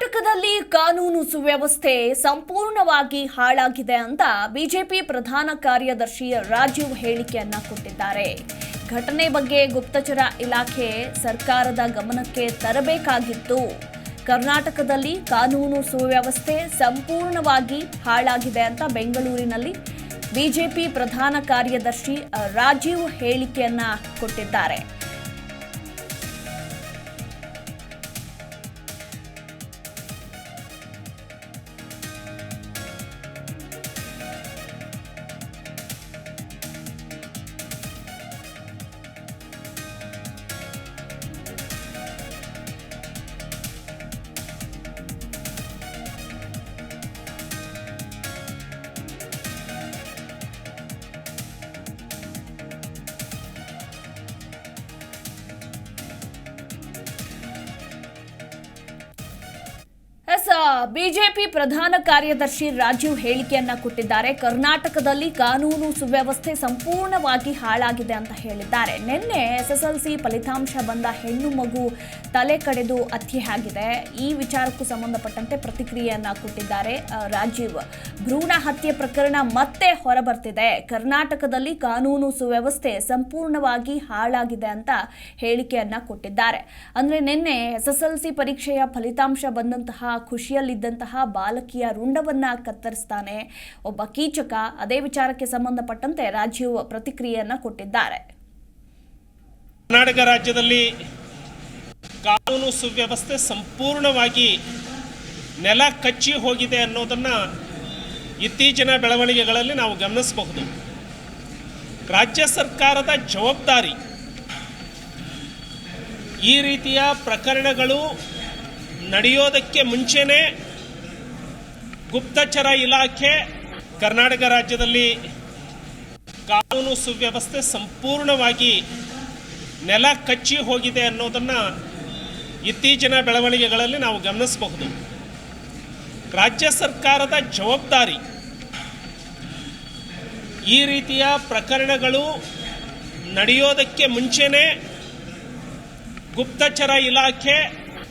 ಕರ್ನಾಟಕದಲ್ಲಿ ಕಾನೂನು ಸುವ್ಯವಸ್ಥೆ ಸಂಪೂರ್ಣವಾಗಿ ಹಾಳಾಗಿದೆ ಅಂತ ಬಿಜೆಪಿ ಪ್ರಧಾನ ಕಾರ್ಯದರ್ಶಿ ರಾಜೀವ್ ಹೇಳಿಕೆಯನ್ನ ಕೊಟ್ಟಿದ್ದಾರೆ. ಘಟನೆ ಬಗ್ಗೆ ಗುಪ್ತಚರ ಇಲಾಖೆ ಸರ್ಕಾರದ ಗಮನಕ್ಕೆ ತರಬೇಕಾಗಿತ್ತು. ಕರ್ನಾಟಕದಲ್ಲಿ ಕಾನೂನು ಸುವ್ಯವಸ್ಥೆ ಸಂಪೂರ್ಣವಾಗಿ ಹಾಳಾಗಿದೆ ಅಂತ ಬೆಂಗಳೂರಿನಲ್ಲಿ ಬಿಜೆಪಿ ಪ್ರಧಾನ ಕಾರ್ಯದರ್ಶಿ ರಾಜೀವ್ ಹೇಳಿಕೆಯನ್ನ ಕೊಟ್ಟಿದ್ದಾರೆ. ಎಸ್ ಬಿಜೆಪಿ ಪ್ರಧಾನ ಕಾರ್ಯದರ್ಶಿ ರಾಜೀವ್ ಹೇಳಿಕೆಯನ್ನ ಕೊಟ್ಟಿದ್ದಾರೆ. ಕರ್ನಾಟಕದಲ್ಲಿ ಕಾನೂನು ಸುವ್ಯವಸ್ಥೆ ಸಂಪೂರ್ಣವಾಗಿ ಹಾಳಾಗಿದೆ ಅಂತ ಹೇಳಿದ್ದಾರೆ. ನಿನ್ನೆ ಎಸ್ಎಸ್ಎಲ್ಸಿ ಫಲಿತಾಂಶ ಬಂದ ಹೆಣ್ಣು ಮಗು ತಲೆ ಕಡೆದು ಹತ್ಯೆ ಆಗಿದೆ. ಈ ವಿಚಾರಕ್ಕೂ ಸಂಬಂಧಪಟ್ಟಂತೆ ಪ್ರತಿಕ್ರಿಯೆಯನ್ನ ಕೊಟ್ಟಿದ್ದಾರೆ ರಾಜೀವ್. ಭ್ರೂಣ ಹತ್ಯೆ ಪ್ರಕರಣ ಮತ್ತೆ ಹೊರಬರ್ತಿದೆ. ಕರ್ನಾಟಕದಲ್ಲಿ ಕಾನೂನು ಸುವ್ಯವಸ್ಥೆ ಸಂಪೂರ್ಣವಾಗಿ ಹಾಳಾಗಿದೆ ಅಂತ ಹೇಳಿಕೆಯನ್ನ ಕೊಟ್ಟಿದ್ದಾರೆ. ಅಂದ್ರೆ ನಿನ್ನೆ ಎಸ್ಎಸ್ಎಲ್ಸಿ ಪರೀಕ್ಷೆಯ ಫಲಿತಾಂಶ ಬಂದಂತಹ ಖುಷಿಯಲ್ಲಿದ್ದಂತಹ ಬಾಲಕಿಯ ರುಂಡವನ್ನ ಕತ್ತರಿಸ್ತಾನೆ. ಒಬ್ಬ ಕೀಚಕ ಅದೇ ವಿಚಾರಕ್ಕೆ ಸಂಬಂಧಪಟ್ಟಂತೆ ರಾಜೀವ್ ಪ್ರತಿಕ್ರಿಯೆಯನ್ನು ಕೊಟ್ಟಿದ್ದಾರೆ. ಕರ್ನಾಟಕ ರಾಜ್ಯದಲ್ಲಿ ಕಾನೂನು ಸುವ್ಯವಸ್ಥೆ ಸಂಪೂರ್ಣವಾಗಿ ನೆಲ ಕಚ್ಚಿ ಹೋಗಿದೆ ಅನ್ನೋದನ್ನು ಇತ್ತೀಚಿನ ಬೆಳವಣಿಗೆಗಳಲ್ಲಿ ನಾವು ಗಮನಿಸಬಹುದು. ರಾಜ್ಯ ಸರ್ಕಾರದ ಜವಾಬ್ದಾರಿ ಈ ರೀತಿಯ ಪ್ರಕರಣಗಳು ನಡೆಯೋದಕ್ಕೆ ಮುಂಚೆನೇ ಗುಪ್ತಚರ ಇಲಾಖೆ ಕರ್ನಾಟಕ ರಾಜ್ಯದಲ್ಲಿ ಕಾನೂನು ಸುವ್ಯವಸ್ಥೆ ಸಂಪೂರ್ಣವಾಗಿ ನೆಲ ಕಚ್ಚಿ ಹೋಗಿದೆ ಅನ್ನೋದನ್ನು ಇತ್ತೀಚಿನ ಬೆಳವಣಿಗೆಗಳಲ್ಲಿ ನಾವು ಗಮನಿಸಬಹುದು. ರಾಜ್ಯ ಸರ್ಕಾರದ ಜವಾಬ್ದಾರಿ ಈ ರೀತಿಯ ಪ್ರಕರಣಗಳು ನಡೆಯೋದಕ್ಕೆ ಮುಂಚೆನೇ ಗುಪ್ತಚರ ಇಲಾಖೆ